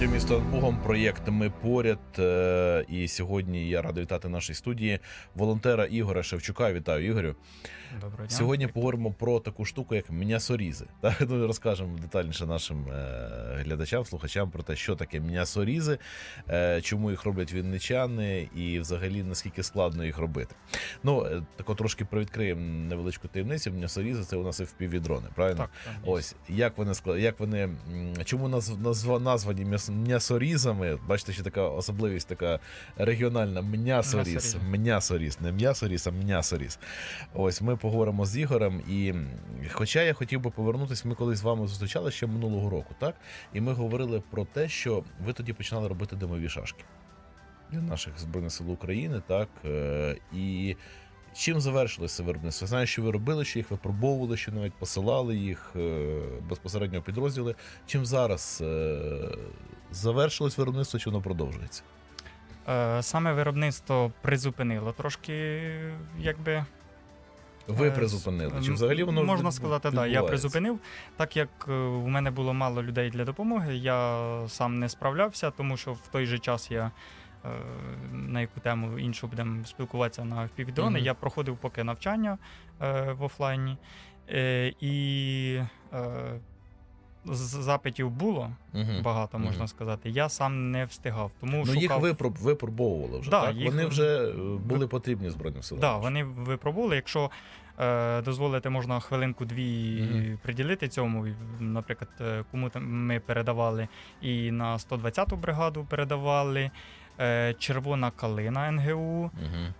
Радіо місто Богом, проєкт Ми поряд. Е, І сьогодні я радий вітати в нашій студії волонтера Ігоря Шевчука. Вітаю Ігорю. Доброго дня. Сьогодні поговоримо про таку штуку, як м'ясорізи. Так ну, розкажемо детальніше нашим е, глядачам, слухачам про те, що таке м'ясорізи, е, чому їх роблять вінничани, і взагалі наскільки складно їх робити. Ну тако трошки привідкриємо невеличку таємницю. М'ясорізи це у нас FPV-дрони, правильно? Так, так. Ось як вони склад... як вони чому назв... назва... названі м'яс... м'ясорізами? Бачите, ще така особливість, така регіональна м'ясоріз. М'ясоріз. Не м'ясоріз, а м'ясоріз. Ось ми поговоримо з Ігорем. І хоча я хотів би повернутися, ми колись з вами зустрічали ще минулого року, так? І ми говорили про те, що ви тоді починали робити димові шашки для наших збройних сил України, так е, і. Чим завершилося виробництво? Знаю, що ви робили, що їх випробовували, що навіть посилали їх е, безпосередньо в підрозділи. Чим зараз е, завершилось виробництво, чи воно продовжується? Е, Саме виробництво призупинило трошки, якби. Ви е, призупинили? Чи взагалі воно можна сказати, так. Я призупинив. Так як е, у мене було мало людей для допомоги, я сам не справлявся, тому що в той же час я. е, На яку тему іншу будемо спілкуватися на півдрони. Мгм. Я проходив поки навчання в офлайні, і запитів було Мгм. багато, можна Мгм. сказати. Я сам не встигав. Тому Ну, їх випроб... випробовували вже, Да, так? їх Вони вже е, були потрібні Збройним силам. Да, вони випробували. Якщо е, дозволите, можна хвилинку-дві Мгм. приділити цьому. Наприклад, е, кому ми передавали і на 120-ту бригаду передавали, е, Червона калина НГУ,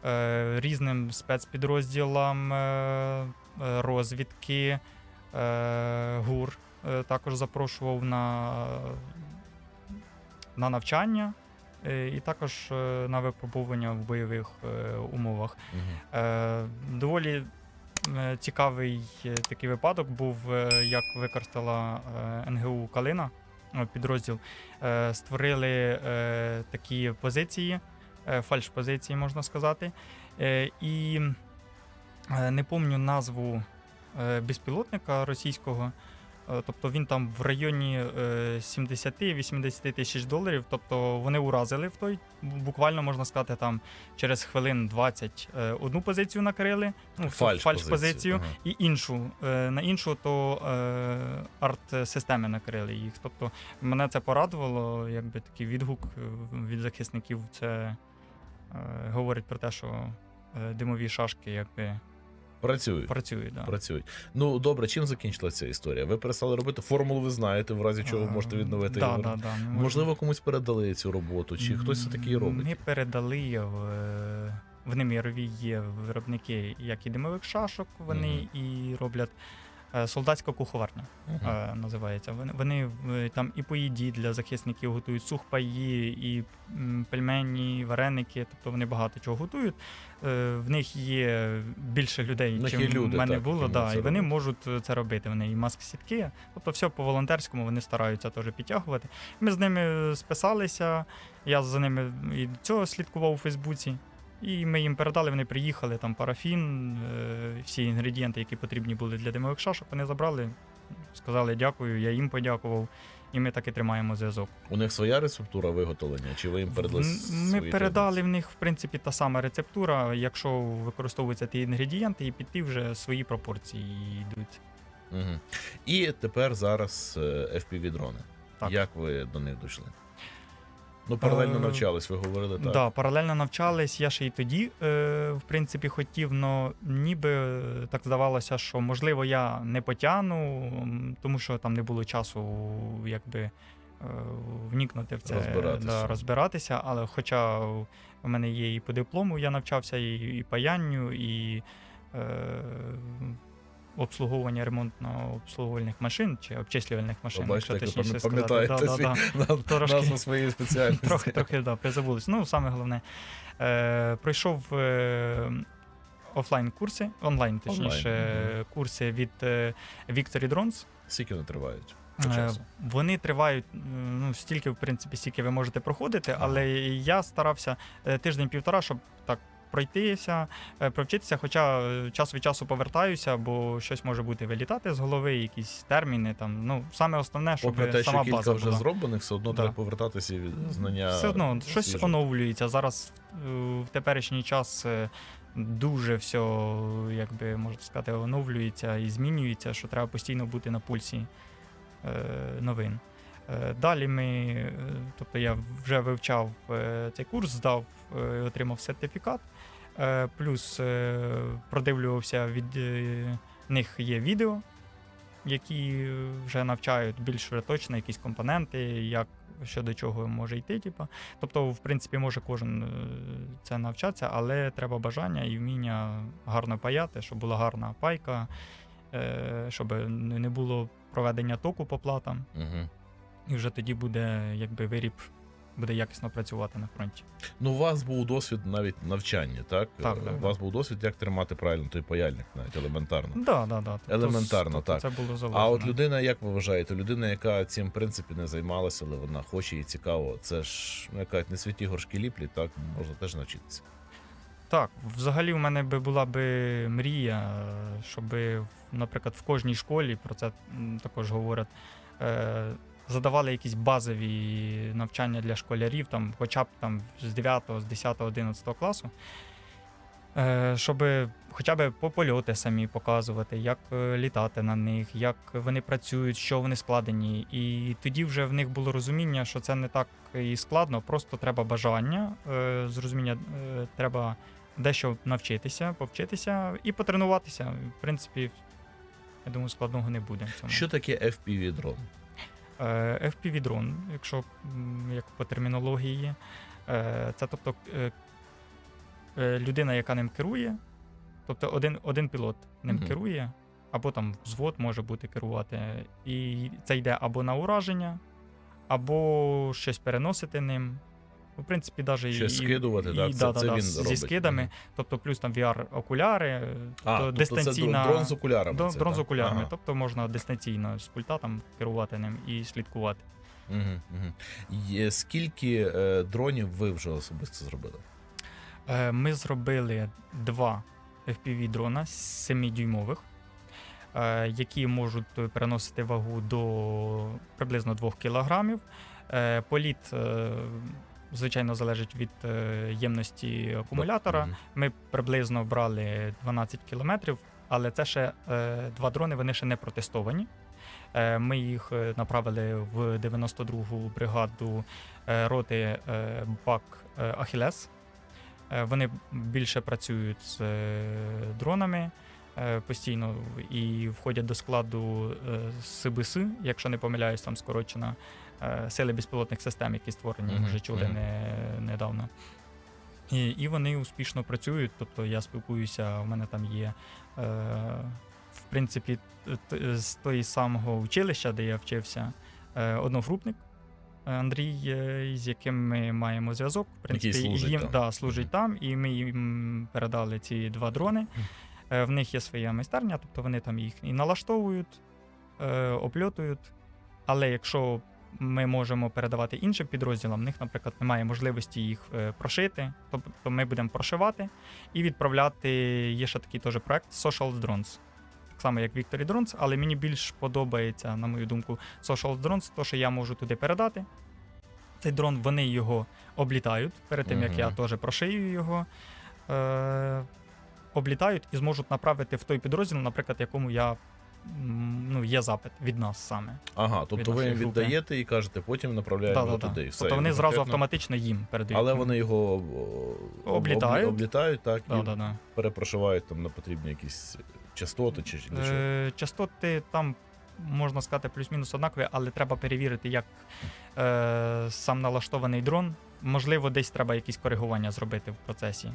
е, різним спецпідрозділам розвідки, ГУР також запрошував на, на навчання. е, І також е, на випробування в бойових е, умовах. Е, доволі е, цікавий е, такий випадок був, е, як використала е, НГУ Калина е, підрозділ. Е, Створили е, такі позиції, е, фальш-позиції, можна сказати. Е, І е, не пам'ятаю назву е, безпілотника російського. Е, Тобто він там в районі е, 70-80 тисяч доларів. Тобто вони уразили в той, буквально можна сказати, там через хвилин 20 е, одну позицію накрили, ну, Фальш-позицію, фальш-позицію, ага. і іншу. Е, На іншу то е, арт-системи накрили їх. Тобто мене це порадувало, якби такий відгук е, від захисників. Це е, говорить про те, що е, димові шашки якби Працюють. працюють. Да. Працюють. Ну добре, чим закінчилася ця історія? Ви перестали робити формулу, ви знаєте, в разі чого ви можете відновити. Да, да, да. Можливо, комусь передали цю роботу, чи хтось все таки робить? Не передали в, е, в Немірові є виробники як і димових шашок, вони і роблять е, солдатська куховарня. Е, називається. Вони, вони е, там і по їді для захисників готують сухпаї, і пельмені, вареники, тобто вони багато чого готують. Е, В них є більше людей, чим люди, в мене так, було, да, і вони можуть е, це робити. Вони і маск-сітки, тобто все по волонтерському вони стараються теж підтягувати. Ми з ними списалися. Я за ними і до цього слідкував у Фейсбуці. І ми їм передали, вони приїхали, там парафін, е, всі інгредієнти, які потрібні були для димових шашок, вони забрали, сказали дякую, я їм подякував, і ми так і тримаємо зв'язок. У них своя рецептура виготовлення, чи ви їм передали? Ми передали традиції? в них, в принципі, та сама рецептура. Якщо використовуються ті інгредієнти, і під ті вже свої пропорції йдуть. Мгм. І тепер зараз е, FPV-дрони. Так. Як ви до них дійшли? Ну, паралельно Е, навчались, ви говорили так. Да, паралельно навчались. Я ще й тоді, е, в принципі, хотів, але ніби е, так здавалося, що можливо я не потягну, тому що там не було часу, якби. е, Вникнути в це Розбиратися. Да, розбиратися, але хоча в мене є і по диплому, я навчався, і, і паянню, і е, обслуговування ремонтно-обслуговувальних машин чи обчислювальних машин, якщо як ви точніше сказати. пам'ятаєте Да, да, да. свій- Трошки. назву своєї спеціальності. Трохи, трохи, да, призабулись. Ну, саме головне. Е, пройшов е, офлайн курси, онлайн, точніше, Онлайн, курси від е, Victory Drones. Скільки вони тривають? Е, часу? Вони тривають ну, стільки, в принципі, стільки ви можете проходити, але я старався е, тиждень-півтора, щоб так пройтися, е, провчитися. Хоча е, час від часу повертаюся, бо щось може бути вилітати з голови, якісь терміни. Там ну саме основне, щоб Попри те, сама що кілька база вже була. зроблених, все одно Да. треба повертатися і знання. Все одно щось свіже. оновлюється. Зараз е, в теперішній час е, дуже все, якби можна сказати, оновлюється і змінюється, що треба постійно бути на пульсі е, новин. Е, Далі ми, е, тобто я вже вивчав е, цей курс, здав, отримав сертифікат. Плюс продивлювався від них є відео, які вже навчають більш точно якісь компоненти, як що до чого може йти. Типу. Тобто, в принципі, може кожен це навчатися, але треба бажання і вміння гарно паяти, щоб була гарна пайка, щоб не було проведення току по платам, Угу. І вже тоді буде якби виріб буде якісно працювати на фронті. Ну, у вас був досвід навіть навчання, так? Так, Е, так, У вас був досвід, як тримати правильно той паяльник, навіть елементарно. Да, да, да. Тобто, Елементарно, тобто так. Це було заложено. А от людина, як ви вважаєте, людина, яка цим в принципі не займалася, але вона хоче і цікаво, це ж ну, яка не святі горшки ліплі, так можна теж навчитися. Так, взагалі, в мене би була би мрія, щоб, наприклад, в кожній школі про це також говорять. Задавали якісь базові навчання для школярів, там, хоча б там з 9, з 10, 11 класу. Е, щоб хоча б по польоти самі показувати, як е, літати на них, як вони працюють, що вони складені. І тоді вже в них було розуміння, що це не так і складно, просто треба бажання, е, зрозуміння, треба дещо навчитися, повчитися і потренуватися. В принципі, я думаю, складного не буде. Що таке FPV дрон? Е, FPV дрон, якщо як по термінології, е, це тобто е, людина, яка ним керує, тобто один, один пілот ним Мгм. керує, або там взвод може бути керувати. І це йде або на ураження, або щось переносити ним. В принципі, навіть Щось скидувати, і, так? і, Це- да, це да, він зі робить. скидами, тобто плюс там VR-окуляри, А, тобто дистанційна. це дрон з окулярами. До, це, дрон з окулярами, Ага. тобто можна дистанційно з пульта там керувати ним і слідкувати. Угу, угу. Є, скільки е, дронів ви вже особисто зробили? Е, Ми зробили два FPV дрона 7-дюймових, е, які можуть переносити вагу до приблизно 2 кг. Політ, е, звичайно, залежить від е, ємності акумулятора. Ми приблизно брали 12 кілометрів, але це ще е, два дрони, вони ще не протестовані. Е, Ми їх направили в 92-гу бригаду роти БАК Ахілес. Вони більше працюють з дронами постійно і входять до складу СБС, якщо не помиляюсь, там скорочена сили безпілотних систем, які створені, Мгм, вже чули мгм. не, недавно. І, і вони успішно працюють. Тобто я спілкуюся, у мене там є, е, в принципі, т- з того самого училища, де я вчився, е, одногрупник. е, Андрій, е, з яким ми маємо зв'язок, в принципі, служить їм там. Да, служить там, і ми їм передали ці два дрони. Е, В них є своя майстерня, тобто вони там їх і налаштовують, е, обльотують. Але якщо ми можемо передавати іншим підрозділам, в них, наприклад, немає можливості їх е, прошити, тобто ми будемо прошивати і відправляти. Є ще такий теж проект Social Drones. Так само, як Victory Drones, але мені більш подобається, на мою думку, Social Drones, то що я можу туди передати. Цей дрон, вони його облітають перед тим, як я теж прошию його. Е- облітають і зможуть направити в той підрозділ, наприклад, якому я ну, є запит від нас саме. Ага, тобто від ви їм групи. віддаєте і кажете, потім направляємо його Да-да-да. туди. і все. Тобто вони зразу автоматично їм передають. Але вони його Облітають. облітають так, Да, і да, да. перепрошивають там на потрібні якісь частоти чи для чого. Е, частоти там можна сказати плюс-мінус однакові, але треба перевірити, як е, сам налаштований дрон. Можливо, десь треба якісь коригування зробити в процесі.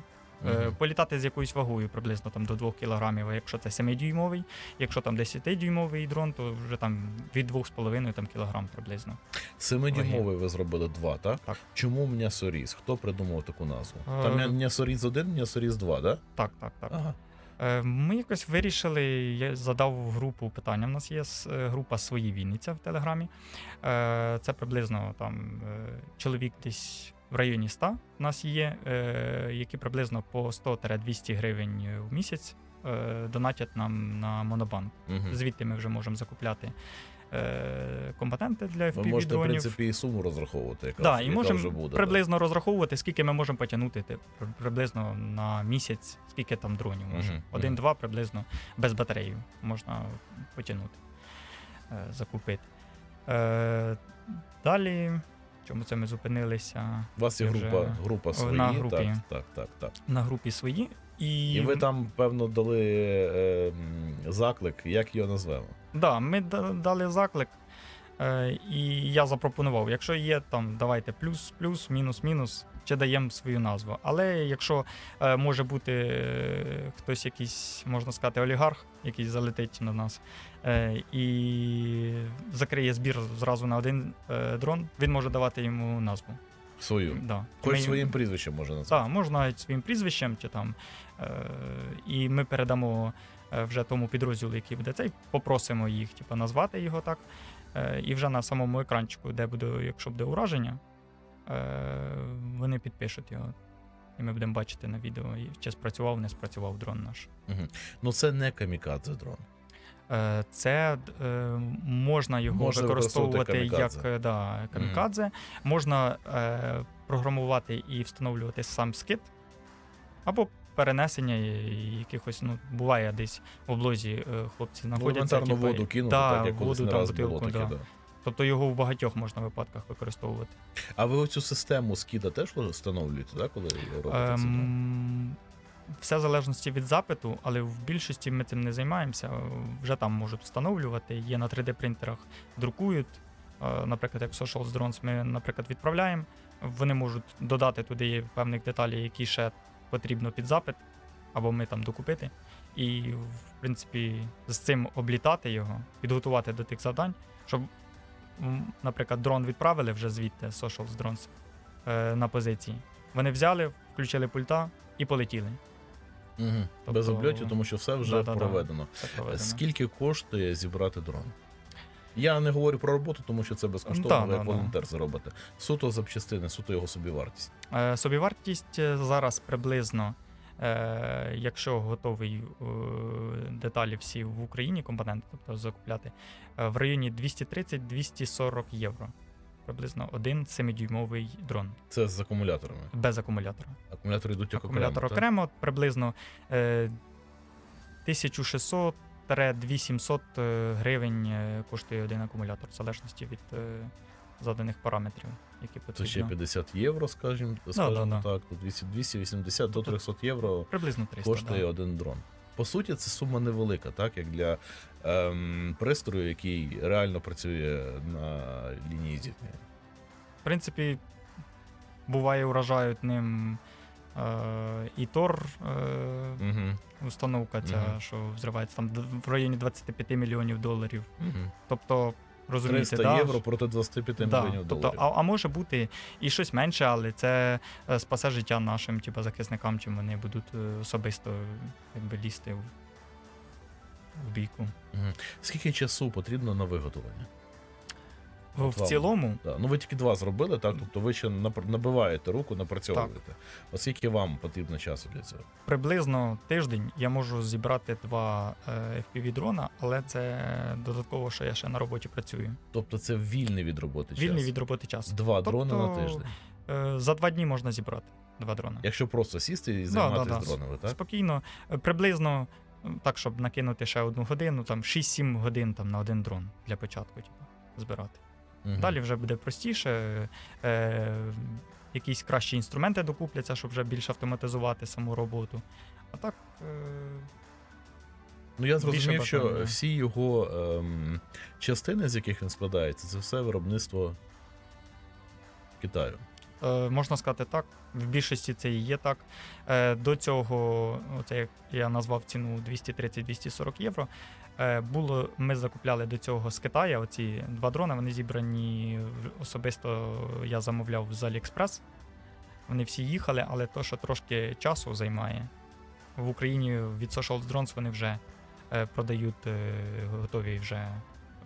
Е. Політати з якоюсь вагою приблизно там до 2 кг, якщо це 7-дюймовий. Якщо там 10-дюймовий дрон, то вже там від 2,5 там, кілограм приблизно. Семидюймовий ви зробили два, так? Так. Чому м'ясоріз? Хто придумав таку назву? Е, Там м'ясоріз один, м'ясоріз два, так? Так, так, так. Ага. Е, Ми якось вирішили, я задав в групу питання. У нас є е, група свої Вінниця в Телеграмі. Е, Це приблизно там чоловік десь в районі 100 у нас є, е, які приблизно по 100-200 гривень в місяць е, донатять нам на Монобанк. Мгм. Звідти ми вже можемо закупляти е, компоненти для Ви можете, в принципі, і суму розраховувати, яка, Да, і яка можемо вже буде. приблизно розраховувати, скільки ми можемо потягнути тип, приблизно на місяць, скільки там дронів може. Мгм, Один-два приблизно без батареїв можна потягнути, закупити. Далі, чому це ми зупинилися? У вас є група, вже- група свої, на групі. Так, так, так, так. На групі свої. І, І ви там, певно, дали е, заклик, як його назвемо. Да, ми дали заклик, е, і я запропонував, якщо є там, давайте плюс, плюс, мінус, мінус, чи даємо свою назву. Але якщо е, може бути е, хтось якийсь, можна сказати, олігарх, який залетить на нас е, і закриє збір зразу на один е, дрон, він може давати йому назву. Свою. Да. Хоч Ми- своїм прізвищем може назвати. так, можна навіть своїм прізвищем чи там. Е, і ми передамо е, вже тому підрозділу, який буде цей, попросимо їх, типу, назвати його так. Е, і вже на самому екранчику, де буде, якщо буде ураження, вони підпишуть його. І ми будемо бачити на відео, чи спрацював, не спрацював дрон наш. Ну це не камікадзе дрон. Е, Це е, можна його Можна використовувати як е, да, камікадзе. Можна е, програмувати і встановлювати сам скид, або перенесення якихось, ну, буває десь в облозі е, хлопці знаходяться. Елементарно типу, воду кинути, да, так як колись воду, не там, раз було таке. да. Тобто його в багатьох можна випадках використовувати. А ви оцю систему скіда теж встановлюєте, так, коли робите це? Ем, все в залежності від запиту, але в більшості ми цим не займаємося. Вже там можуть встановлювати. Є на 3D-принтерах, друкують. Е, Наприклад, як Social Drones ми, наприклад, відправляємо. Вони можуть додати туди певних деталей, які ще потрібно під запит, або ми там докупити. І, в принципі, з цим облітати його, підготувати до тих завдань, щоб, наприклад, дрон відправили вже звідти Social Drones е, на позиції. Вони взяли, включили пульта і полетіли. Угу. Тобто- Без обльотів, тому що все вже Да-да-да. проведено. Це проведено. Скільки коштує зібрати дрон? Я не говорю про роботу, тому що це безкоштовно, Да, як да, да. волонтер заробите. Суто запчастини, суто його собівартість. Е, Собівартість е, зараз приблизно, е, якщо готовий е, деталі всі в Україні, компоненти, тобто закупляти, е, в районі 230-240 євро. Приблизно один 7-дюймовий дрон Це з акумуляторами. без акумулятора. Акумулятори йдуть окремо. Акумулятор так? окремо, приблизно е, 1600-2700 е, гривень е, коштує один акумулятор, в залежності від е, заданих параметрів, які Це ще 50 євро, скажімо, скажімо да, да. так. Тут 200 280 до Тобто 300 євро Приблизно 300. коштує да. один дрон. По суті, це сума невелика, так як для ем, пристрою, який реально працює на лінії зіткнення. В принципі, буває, вражають ним е, і Тор, е, Угу. установка ця, Мгм. що взривається там в районі 25 мільйонів доларів. Угу. Тобто, розумієте, 300 да, євро проти 25 да, мільйонів тобто, доларів. а, а може бути і щось менше, але це е, спасе життя нашим типу, захисникам, чим вони будуть е, особисто якби, лізти в, в бійку. Скільки часу потрібно на виготовлення? В, вам. цілому, Да. Ну ви тільки два зробили, так? Тобто ви ще набиваєте руку, напрацьовуєте. Оскільки вам потрібно часу для цього? приблизно тиждень я можу зібрати два е, FPV-дрона, але це додатково, що я ще на роботі працюю. Тобто це вільний від роботи Вільний від роботи час. Два дрони на Тобто, тиждень. Е, За два дні можна зібрати два дрони. Якщо просто сісти і займатися да, да. дронами, так? Спокійно, Е, приблизно так, щоб накинути ще одну годину, там 6-7 годин там, на один дрон для початку, типу, збирати. Мгм. Далі вже буде простіше. Е, якісь кращі інструменти докупляться, щоб вже більш автоматизувати саму роботу. А так. Е, Ну я зрозумів, що всі його ем, частини, з яких він складається, це все виробництво Китаю. Е, можна сказати так. В більшості це і є так. Е, до цього, оце як я назвав ціну 230-240 євро. Е, було, ми закупляли до цього з Китаю. Оці два дрони, вони зібрані особисто. Я замовляв з AliExpress. Вони всі їхали, але то, що трошки часу займає. В Україні від Social Drones вони вже е, продають е, готові вже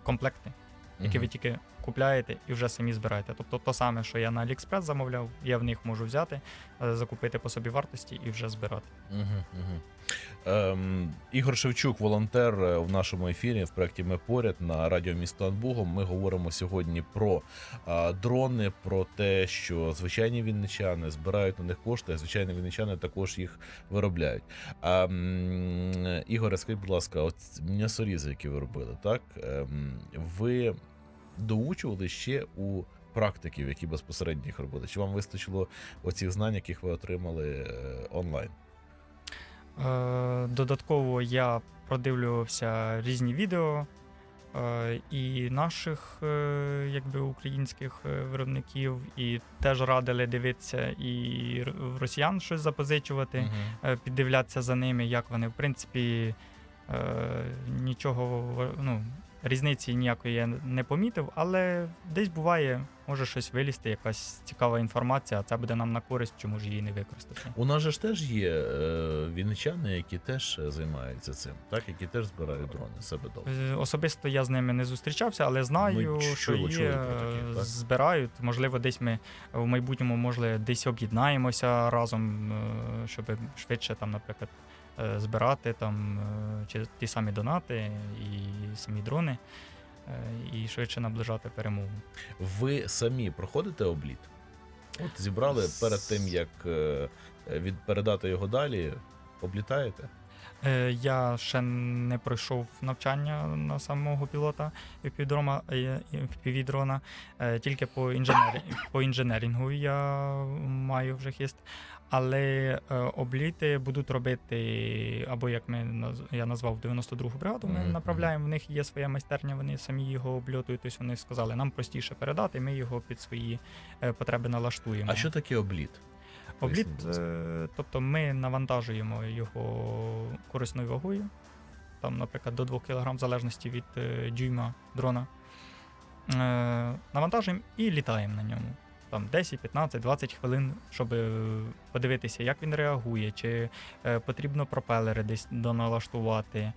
комплекти, які ви тільки купляєте і вже самі збираєте. Тобто то саме, що я на AliExpress замовляв, я в них можу взяти, е, закупити по собі вартості і вже збирати. Угу, угу. Ем, Ігор Шевчук, волонтер е, в нашому ефірі в проєкті Ми поряд на радіо місто Анбугом. Ми говоримо сьогодні про а, дрони, про те, що звичайні вінничани збирають на них кошти, а звичайні вінничани також їх виробляють. А, м, Ігоре, скажіть, будь ласка, от м'ясорізи, які ви робили, так? Ем, ви доучували ще у практиків, які безпосередньо їх робили? Чи вам вистачило оцих знань, яких ви отримали е, онлайн? Е, Додатково я продивлювався різні відео е, і наших якби, українських виробників, і теж радили дивитися і росіян щось запозичувати, е, піддивлятися за ними, як вони, в принципі, нічого ну, різниці ніякої я не помітив, але десь буває, може щось вилізти, якась цікава інформація, а це буде нам на користь, чому ж її не використати. У нас же ж теж є е, вінничани, які теж займаються цим, так які теж збирають дрони себе вдома. Е, Особисто я з ними не зустрічався, але знаю, Ми що чули- є, чули про е, так? збирають. Можливо, десь ми в майбутньому може десь об'єднаємося разом, е, щоб швидше там, наприклад, збирати там е, чи ті самі донати і самі дрони, е, і швидше наближати перемогу. Ви самі проходите обліт? От зібрали перед тим, як е, від передати його далі, облітаєте? Е, Я ще не пройшов навчання на самого пілота е. Е, тільки по, інженері... по інженерінгу я маю вже хист. Але е, обліти будуть робити, або як ми я назвав 92-гу бригаду, ми Мгм, направляємо. В них є своя майстерня, вони самі його обльотують. Тобто вони сказали, нам простіше передати, ми його під свої е, потреби налаштуємо. А що таке обліт? Обліт, е, тобто ми навантажуємо його корисною вагою, там, наприклад, до 2 кг, в залежності від е, дюйма дрона. Е, навантажуємо і літаємо на ньому. Там 10, 15, 20 хвилин, щоб е, подивитися, як він реагує, чи е, потрібно пропелери десь доналаштувати.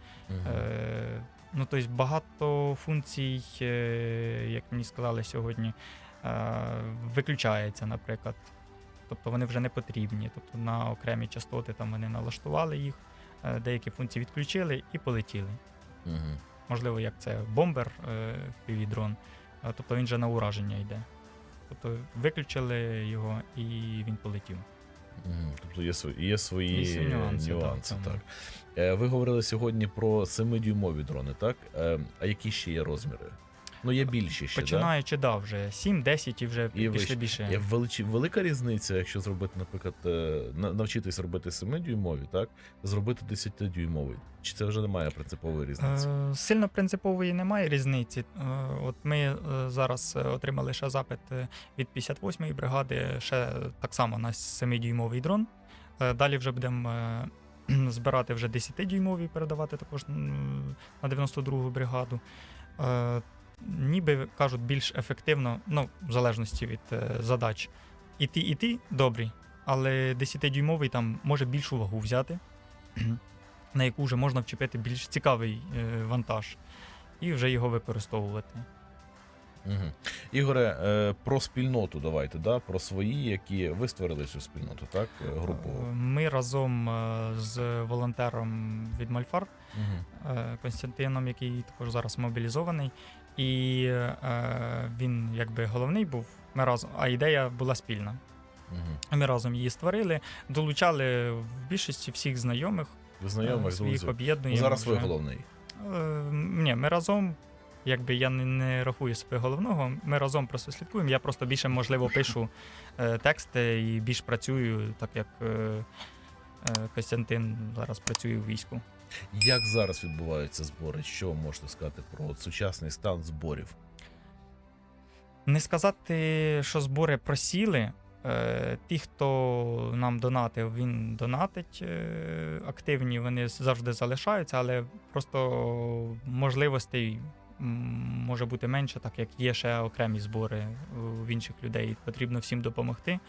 Е, ну, тобто багато функцій, е, як мені сказали сьогодні, е, виключається, наприклад. Тобто вони вже не потрібні. Тобто на окремі частоти там вони налаштували їх, е, деякі функції відключили і полетіли. Мгм. Можливо, як це бомбер е, дрон, тобто він же на ураження йде. Тобто виключили його і він полетів. Тобто є свої, є свої Є нюанси, нюанси, так, так. Е, Ви говорили сьогодні про 7-дюймові дрони, так? Е, А які ще є розміри? Ну, є більші ще. Починаючи, да, вже 7-10 і вже І пішли більше. Є величі, велика різниця, якщо зробити, наприклад, е, навчитись робити 7-дюймові, так? Зробити 10-дюймовий. Чи це вже немає принципової різниці? Е, Сильно принципової немає різниці. Е, От ми зараз отримали ще запит від 58-ї бригади, ще так само на 7-дюймовий дрон. Е, Далі вже будемо збирати вже 10-дюймові, передавати також на 92-гу бригаду. Ніби кажуть, більш ефективно, ну, в залежності від е, задач. І ті, і ті добрі, але 10-дюймовий там може більшу вагу взяти, на яку вже можна вчепити більш цікавий е, вантаж, і вже його використовувати. Угу. Ігоре, е, про спільноту давайте, да? про свої, які ви створили цю спільноту, так? Е, Групу. Е, Ми разом з волонтером від Мальфар Угу. Константином, який також зараз мобілізований, і е, він якби головний був. Ми разом, а ідея була спільна. Угу. Ми разом її створили, долучали в більшості всіх знайомих, Ви е, знайомих, своїх. Ну, об'єднуємо. зараз ви головний. Е, Ні, ми разом. Якби я не, не рахую себе головного, ми разом просто слідкуємо. Я просто більше, можливо, пишу е, тексти і більш працюю, так як е, е, Костянтин зараз працює у війську. Як зараз відбуваються збори? Що можете сказати про сучасний стан зборів? Не сказати, що збори просіли. Е, Ті, хто нам донатив, він донатить е, активні, вони завжди залишаються, але просто можливостей може бути менше, так як є ще окремі збори в інших людей. Потрібно всім допомогти.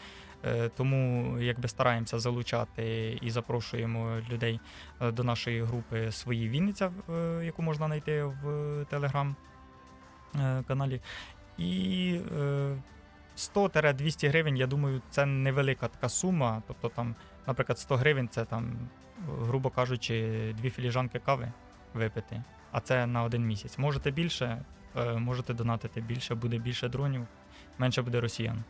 Е, Тому якби стараємося залучати і запрошуємо людей е, до нашої групи свої Вінниця, е, яку можна знайти в телеграм-каналі. І е, 100-200 гривень, я думаю, це невелика така сума. Тобто, там, наприклад, 100 гривень це там, грубо кажучи, дві філіжанки кави випити. А це на один місяць. Можете більше, е, можете донатити більше, буде більше дронів, менше буде росіян.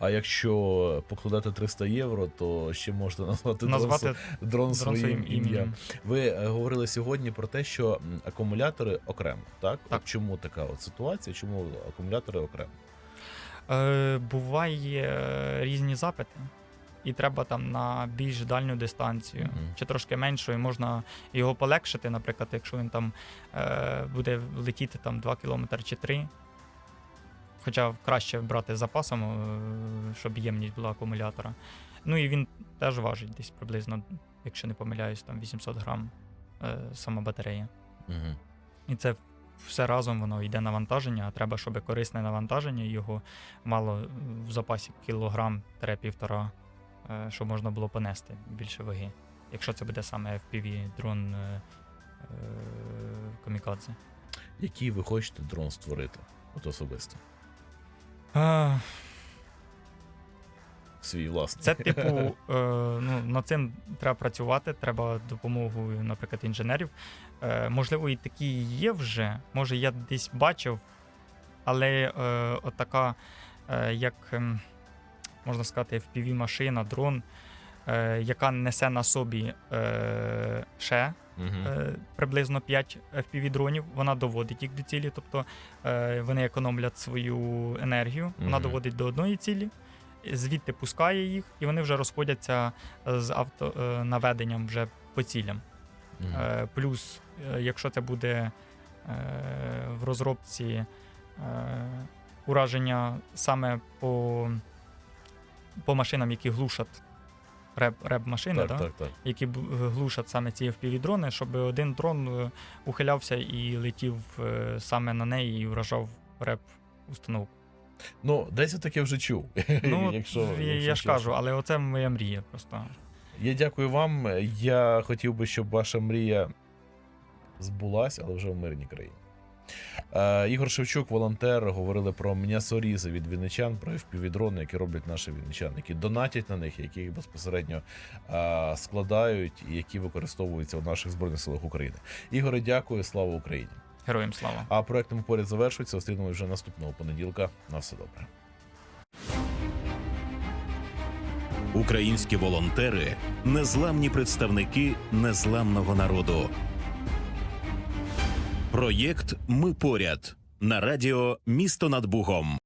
А якщо покладати 300 євро, то ще можна назвати, Назвати дрон, дрон дрон своїм ім'ям. Ви е, говорили сьогодні про те, що акумулятори окремо, так? Так. От чому така от ситуація? Чому акумулятори окремо? Е, буває е, різні запити, і треба там на більш дальню дистанцію Мгм. чи трошки меншу, і можна його полегшити, наприклад, якщо він там е, буде летіти там 2 км чи 3. Хоча краще брати з запасом, е, щоб ємність була акумулятора. Ну і він теж важить десь приблизно, якщо не помиляюсь, там 800 грам е, сама батарея. Угу. І це все разом воно йде навантаження, а треба, щоб корисне навантаження його мало в запасі кілограм-півтора, щоб можна було понести більше ваги. Якщо це буде саме FPV дрон е, е, камікадзе. Який ви хочете дрон створити? От особисто. А, Свій власний. Це типу, е, ну, над цим треба працювати, треба допомогою, наприклад, інженерів. Е, можливо, і такі є вже. Може, я десь бачив, але е, от така, е, як ем, можна сказати, FPV-машина, дрон, е, яка несе на собі е, ще е, приблизно 5 FPV-дронів, вона доводить їх до цілі, тобто е, вони економлять свою енергію, вона доводить до одної цілі, звідти пускає їх, і вони вже розходяться з автонаведенням вже по цілям. Е, плюс, е, якщо це буде е, в розробці е, ураження саме по, по машинам, які глушать реб, реб машини, так, да? так, так. які глушать саме ці FPV-дрони, щоб один дрон е, ухилявся і летів е, саме на неї і вражав реп установку. Ну, десь я таке вже чув. Ну, якщо, я, якщо я ж кажу, але оце моя мрія просто. Я дякую вам. Я хотів би, щоб ваша мрія збулась, але вже в мирній країні. Е, Ігор Шевчук, волонтер, говорили про м'ясорізи від вінничан, про FPV-дрони, які роблять наші вінничани, які донатять на них, які їх безпосередньо е, складають і які використовуються у наших збройних силах України. Ігоре, дякую, слава Україні! Героям слава. А проект «Ми поряд завершується. Зустрінемось вже наступного понеділка. На все добре. Українські волонтери незламні представники незламного народу. Проєкт Ми поряд на радіо Місто над Бугом.